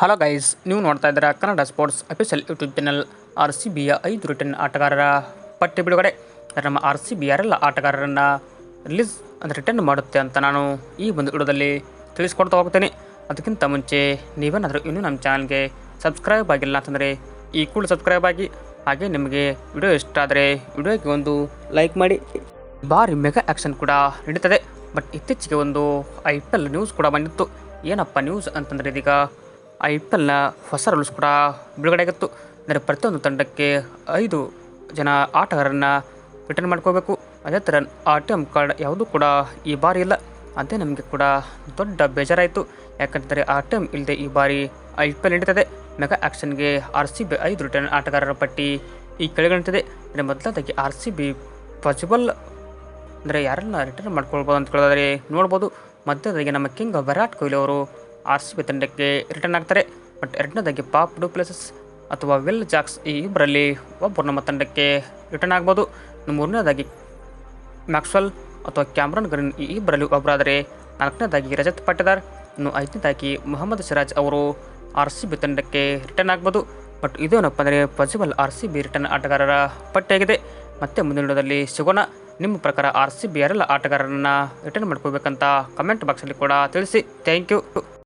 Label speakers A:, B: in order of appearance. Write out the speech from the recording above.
A: Hello guys ನೀವು ನೋಡ್ತಾ ಇದ್ದೀರಾ Kannada sports official YouTube channel R C ಬಿಯ ಐದು ರಿಟರ್ನ್ ಆಟಗಾರರ ಪಟ್ಟಿ ಬಿಡುಗಡೆ. ನಮ್ಮ ಆರ್ ಸಿ ಬಿ ಯಾರೆಲ್ಲ ಆಟಗಾರರನ್ನು ರಿಲೀಸ್ ಅಂದರೆ ರಿಟರ್ನ್ ಮಾಡುತ್ತೆ ಅಂತ ನಾನು ಈ ಒಂದು ವಿಡಿಯೋದಲ್ಲಿ ತಿಳಿಸ್ಕೊಡ್ತಾ ಹೋಗ್ತೇನೆ. ಅದಕ್ಕಿಂತ ಮುಂಚೆ ನೀವೇನಾದರೂ ಇನ್ನೂ ನಮ್ಮ ಚಾನಲ್ಗೆ ಸಬ್ಸ್ಕ್ರೈಬ್ ಆಗಿಲ್ಲ ಅಂತಂದರೆ ಈ ಕೂಡ ಸಬ್ಸ್ಕ್ರೈಬ್ ಆಗಿ, ಹಾಗೆ ನಿಮಗೆ ವಿಡಿಯೋ ಇಷ್ಟ ಆದರೆ ವಿಡಿಯೋಗೆ ಒಂದು ಲೈಕ್ ಮಾಡಿ. ಭಾರಿ ಮೆಗಾ ಆ್ಯಕ್ಷನ್ ಕೂಡ ನಡೀತದೆ. ಬಟ್ ಇತ್ತೀಚೆಗೆ ಒಂದು ಐ ಪಿ ಎಲ್ ನ್ಯೂಸ್ ಕೂಡ ಬಂದಿತ್ತು. ಏನಪ್ಪ ನ್ಯೂಸ್ ಅಂತಂದರೆ ಇದೀಗ ಐ ಪಿ ಎಲ್ನ ಹೊಸ ರೂಲ್ಸ್ ಕೂಡ ಬಿಡುಗಡೆ ಆಗಿತ್ತು ಅಂದರೆ ಪ್ರತಿಯೊಂದು ತಂಡಕ್ಕೆ ಐದು ಜನ ಆಟಗಾರರನ್ನು ರಿಟರ್ನ್ ಮಾಡ್ಕೋಬೇಕು ಅದೇ ಥರ ಆ ಟಿ ಎಂ ಕಾರ್ಡ್ ಯಾವುದೂ ಕೂಡ ಈ ಬಾರಿ ಇಲ್ಲ. ಅದೇ ನಮಗೆ ಕೂಡ ದೊಡ್ಡ ಬೇಜಾರಾಯಿತು. ಯಾಕಂದರೆ ಆ ಟಿ ಎಂ ಇಲ್ಲದೆ ಈ ಬಾರಿ ಐ ಪಿ ಎಲ್ ನಡೀತದೆ. ಮೆಗಾ ಆ್ಯಕ್ಷನ್ಗೆ ಆರ್ ಸಿ ಬಿ ಐದು ರಿಟರ್ನ್ ಆಟಗಾರರ ಪಟ್ಟಿ ಈ ಕೆಳಗಣಿತದೆ ಅಂದರೆ ಮೊದಲಾದಾಗಿ ಆರ್ ಸಿ ಬಿ ಪಾಸಿಬಲ್ ಅಂದರೆ ಯಾರನ್ನ ರಿಟರ್ನ್ ಮಾಡ್ಕೊಳ್ಬೋದು ಅಂತ ಕೇಳಿದ್ರೆ ನೋಡ್ಬೋದು. ಮಧ್ಯದಾಗಿ ನಮ್ಮ ಕಿಂಗ್ ವಿರಾಟ್ ಕೊಹ್ಲಿ ಅವರು ಆರ್ ಸಿ ತಂಡಕ್ಕೆ ರಿಟರ್ನ್ ಆಗ್ತಾರೆ. ಬಟ್ ಎರಡನೇದಾಗಿ ಪಾಪ್ ಡೂಪ್ಲೆಸಸ್ ಅಥವಾ ವಿಲ್ ಜಾಕ್ಸ್ ಈ ಇಬ್ಬರಲ್ಲಿ ಒಬ್ಬರು ನಮ್ಮ ತಂಡಕ್ಕೆ ರಿಟರ್ನ್ ಆಗ್ಬೋದು. ಮೂರನೇದಾಗಿ ಮ್ಯಾಕ್ಸ್ವೆಲ್ ಅಥವಾ ಕ್ಯಾಮ್ರನ್ ಗ್ರೀನ್ ಈ ಇಬ್ಬರಲ್ಲಿ ಒಬ್ಬರಾದರೆ ನಾಲ್ಕನೇದಾಗಿ ರಜತ್ ಪಾಟೀದಾರ್. ಇನ್ನು ಐದನೇದಾಗಿ ಮೊಹಮ್ಮದ್ ಸಿರಾಜ್ ಅವರು ಆರ್ ಸಿ ಬಿ ತಂಡಕ್ಕೆ ರಿಟರ್ನ್ ಆಗ್ಬೋದು. ಬಟ್ ಇದೇನಪ್ಪ ಅಂದರೆ possible R C B return ಆಟಗಾರರ ಪಟ್ಟಿಯಾಗಿದೆ. ಮತ್ತೆ ಮುಂದಿನ ವಿಡಿಯೋದಲ್ಲಿ ಸಿಗೋಣ. ನಿಮ್ಮ ಪ್ರಕಾರ ಆರ್ ಸಿ ಬಿ ಯಾರೆಲ್ಲ ಆಟಗಾರರನ್ನು ರಿಟರ್ನ್ ಮಾಡ್ಕೋಬೇಕಂತ ಕಮೆಂಟ್ ಬಾಕ್ಸಲ್ಲಿ ಕೂಡ ತಿಳಿಸಿ. Thank you